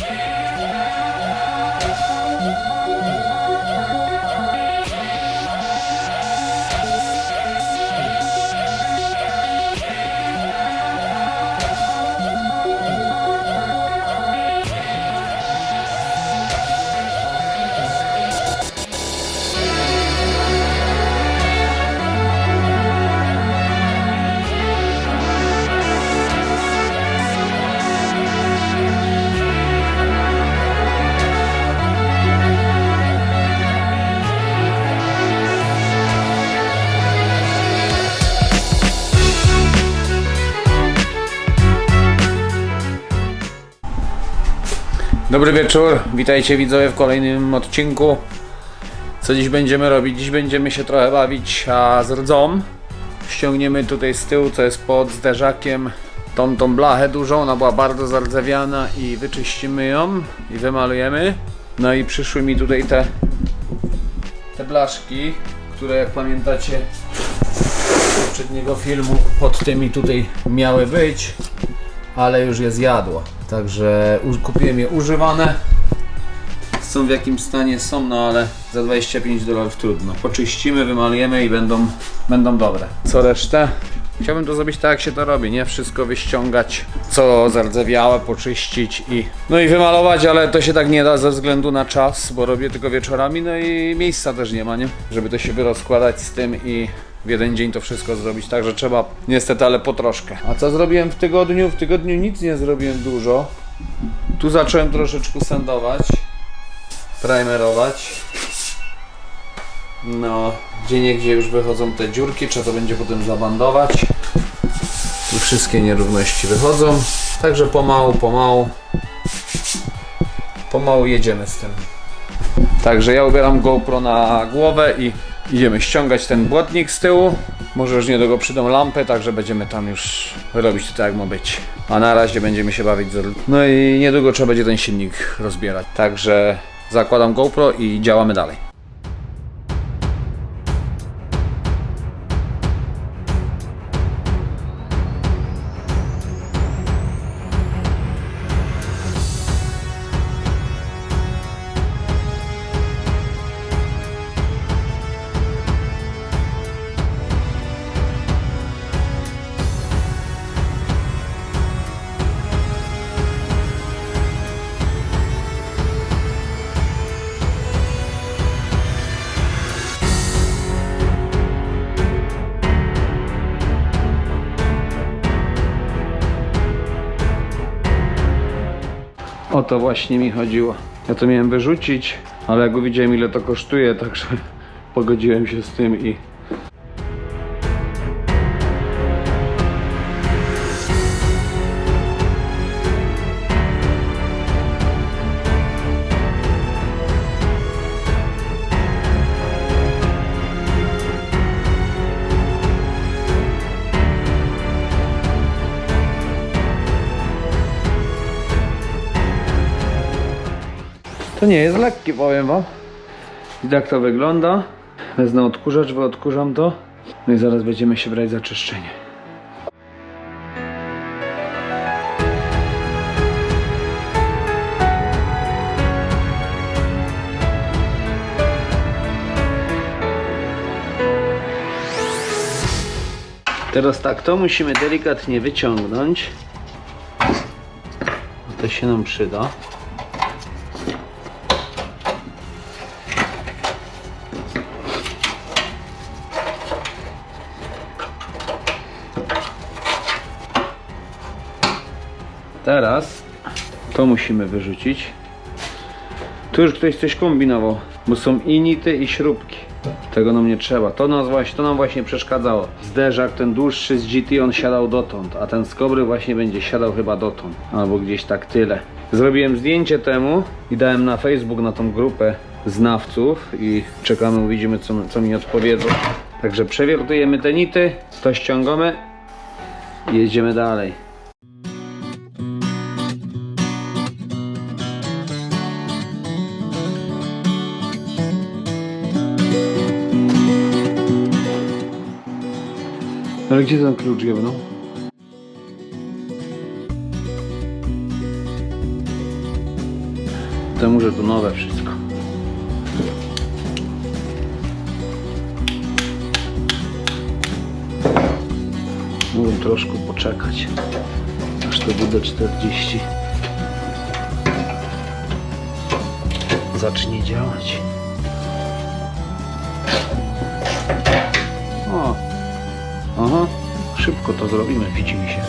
Yeah. Dobry wieczór, witajcie widzowie w kolejnym odcinku. Co dziś będziemy robić? Dziś będziemy się trochę bawić a z rdzą. Ściągniemy tutaj z tyłu, co jest pod zderzakiem, tą, tą blachę dużą, ona była bardzo zardzewiana i wyczyścimy ją i wymalujemy. No i przyszły mi tutaj te, te blaszki, które jak pamiętacie z poprzedniego filmu pod tymi tutaj miały być ale już je zjadła. Także kupiłem je używane. Są w jakim stanie są, no ale za 25 dolarów trudno. Poczyścimy, wymalujemy i będą, będą dobre. Co resztę? Chciałbym to zrobić tak, jak się to robi, nie? Wszystko wyściągać, co zardzewiałe, poczyścić i... No i wymalować, ale to się tak nie da ze względu na czas, bo robię tylko wieczorami, no i miejsca też nie ma, nie? Żeby to się wyrozkładać z tym i w jeden dzień to wszystko zrobić, także trzeba niestety, ale po troszkę. A co zrobiłem w tygodniu? W tygodniu nic nie zrobiłem dużo. Tu zacząłem troszeczkę sandować, primerować. No, gdzie gdzie już wychodzą te dziurki, trzeba to będzie potem zabandować. Tu wszystkie nierówności wychodzą, także pomału, pomału, pomału jedziemy z tym. Także ja ubieram GoPro na głowę i idziemy ściągać ten błotnik z tyłu. Może już niedługo przydą lampy, także będziemy tam już robić to tak jak ma być. A na razie będziemy się bawić. Z... No i niedługo trzeba będzie ten silnik rozbierać. Także zakładam GoPro i działamy dalej. O to właśnie mi chodziło. Ja to miałem wyrzucić, ale jak widziałem ile to kosztuje, także pogodziłem się z tym i To nie jest lekkie, powiem wam. I tak to wygląda. Wezmę odkurzacz, wyodkurzam to. No i zaraz będziemy się brać za czyszczenie. Teraz tak, to musimy delikatnie wyciągnąć. To się nam przyda. Teraz to musimy wyrzucić. Tu już ktoś coś kombinował, bo są i nity i śrubki. Tego nam nie trzeba. To, nas właśnie, to nam właśnie przeszkadzało. Zderzak ten dłuższy z GT on siadał dotąd, a ten z Kobry właśnie będzie siadał chyba dotąd. Albo gdzieś tak tyle. Zrobiłem zdjęcie temu i dałem na Facebook na tą grupę znawców i czekamy, uwidzimy co, co mi odpowiedzą. Także przewiertujemy te nity, to ściągamy i jedziemy dalej. Ale gdzie ten klucz jebnął? temu, że to nowe wszystko. Mogę troszkę poczekać, aż to bude 40 zacznie działać. O, aha, szybko to zrobimy, widzi mi się.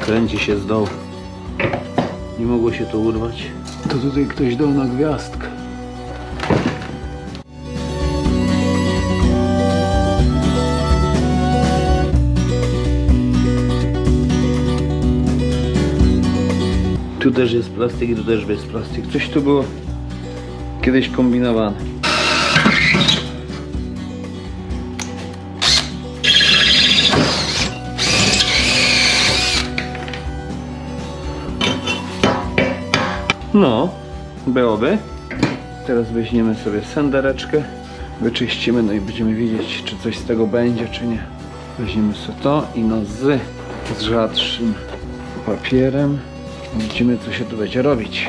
Kręci się z dołu. Nie mogło się to urwać. To tutaj ktoś dał na gwiazdkę. Też jest plastik, tu też jest plastik. Coś tu było kiedyś kombinowane. No, byłoby. Teraz weźmiemy sobie sendereczkę, wyczyścimy, no i będziemy wiedzieć, czy coś z tego będzie, czy nie. Weźmiemy sobie to i no z, z rzadszym papierem. Widzimy, co się tu będzie robić.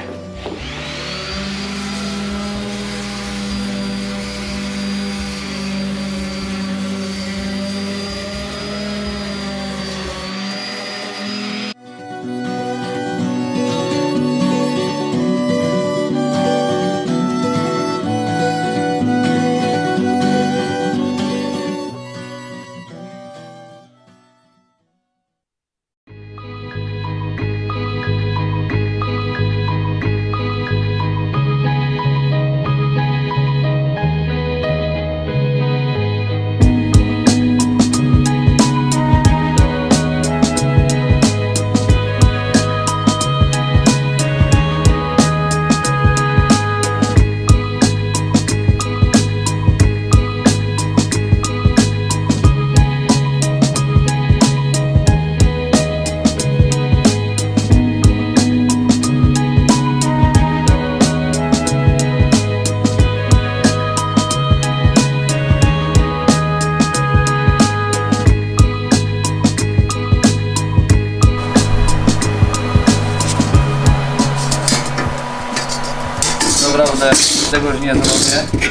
Naprawdę tego już nie zrobię.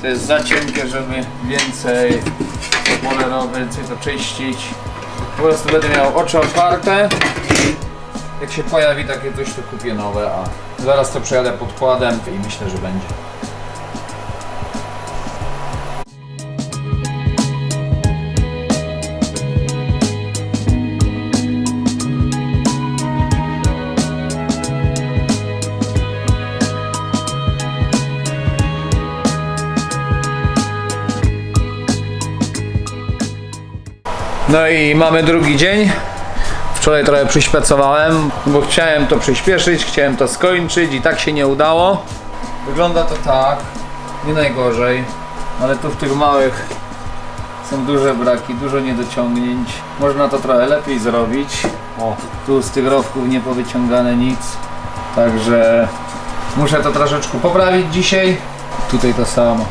To jest za cienkie, żeby więcej polerować, więcej to czyścić. Po prostu będę miał oczy otwarte. Jak się pojawi takie coś, to kupię nowe, a zaraz to przejadę podkładem i myślę, że będzie. No i mamy drugi dzień. Wczoraj trochę przyśpecowałem, bo chciałem to przyspieszyć, chciałem to skończyć i tak się nie udało. Wygląda to tak, nie najgorzej, ale tu w tych małych są duże braki, dużo niedociągnięć. Można to trochę lepiej zrobić. O, tu z tych rowków nie powyciągane nic, także muszę to troszeczkę poprawić dzisiaj. Tutaj to samo.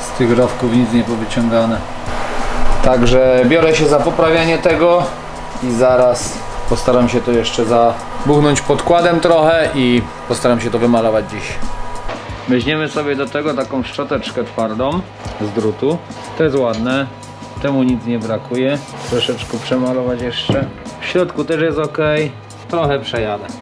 Z tych rowków nic nie powyciągane. Także biorę się za poprawianie tego i zaraz postaram się to jeszcze zabuchnąć podkładem trochę i postaram się to wymalować dziś. Weźmiemy sobie do tego taką szczoteczkę twardą z drutu. To jest ładne. Temu nic nie brakuje. Troszeczkę przemalować jeszcze. W środku też jest ok. Trochę przejadę.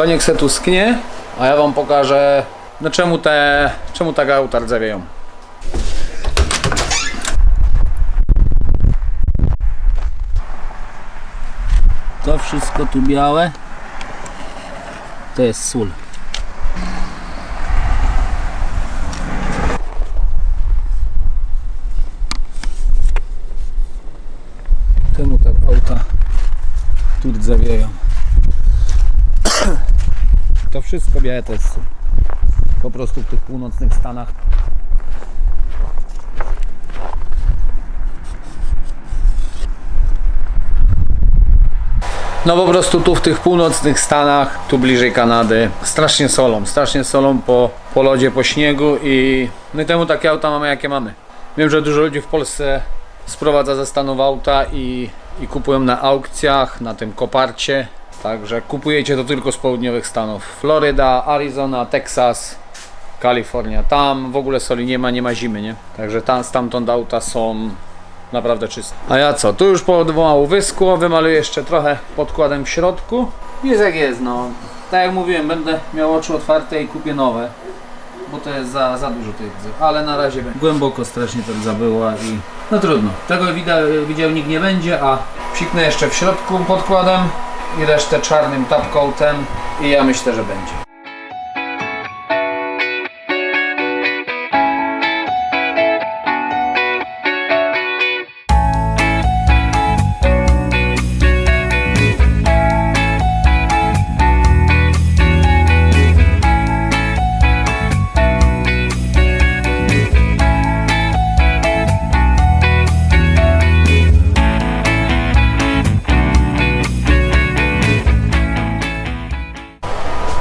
To niech se tu sknie, a ja wam pokażę, no czemu te, czemu tak auta rdzewieją. To wszystko tu białe to jest sól. Temu tak auta tu rdzewieją. To wszystko białe sól. Po prostu w tych północnych Stanach No po prostu tu w tych północnych Stanach, tu bliżej Kanady, strasznie solą, strasznie solą po, po lodzie, po śniegu i my temu takie auta mamy jakie mamy. Wiem, że dużo ludzi w Polsce sprowadza ze Stanów auta i, i kupują na aukcjach, na tym koparcie. Także kupujecie to tylko z południowych Stanów. Floryda, Arizona, Teksas, Kalifornia. Tam w ogóle soli nie ma, nie ma zimy, nie? Także tam stamtąd auta są naprawdę czyste. A ja co? Tu już pomału wyschło, wymaluję jeszcze trochę podkładem w środku. Jest jak jest, no. Tak jak mówiłem, będę miał oczy otwarte i kupię nowe. Bo to jest za, za dużo tych rdzy. Ale na razie. Głęboko strasznie to rdza była i... No trudno. Tego wideo, widział nikt nie będzie, a psiknę jeszcze w środku podkładem i resztę czarnym top i ja myślę, że będzie.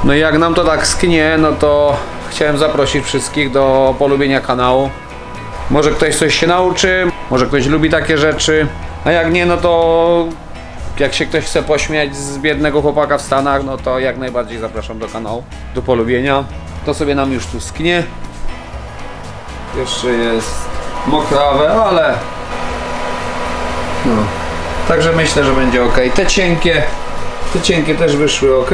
No i jak nam to tak sknie, no to chciałem zaprosić wszystkich do polubienia kanału. Może ktoś coś się nauczy, może ktoś lubi takie rzeczy, a jak nie, no to jak się ktoś chce pośmiać z biednego chłopaka w Stanach, no to jak najbardziej zapraszam do kanału, do polubienia. To sobie nam już tu sknie. Jeszcze jest mokrawe, ale no. Także myślę, że będzie ok. Te cienkie, te cienkie też wyszły ok.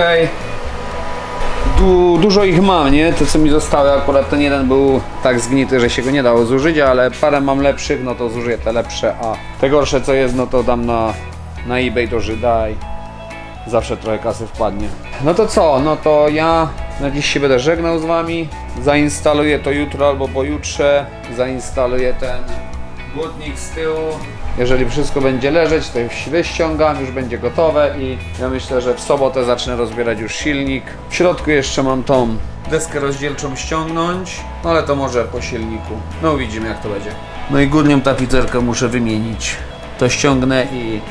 Du, dużo ich mam, nie? Te co mi zostały, akurat ten jeden był tak zgnity, że się go nie dało zużyć, ale parę mam lepszych, no to zużyję te lepsze, a te gorsze co jest, no to dam na, na eBay do Żyda zawsze trochę kasy wpadnie. No to co? No to ja na dziś się będę żegnał z wami. Zainstaluję to jutro albo pojutrze. Zainstaluję ten błotnik z tyłu. Jeżeli wszystko będzie leżeć, to już wyściągam, już będzie gotowe i ja myślę, że w sobotę zacznę rozbierać już silnik. W środku jeszcze mam tą deskę rozdzielczą ściągnąć, no ale to może po silniku. No widzimy jak to będzie. No i górnią tapicerkę muszę wymienić. To ściągnę i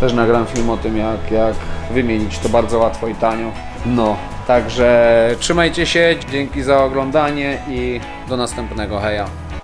też nagram film o tym jak, jak wymienić to bardzo łatwo i tanio. No, także trzymajcie się, dzięki za oglądanie i do następnego, heja.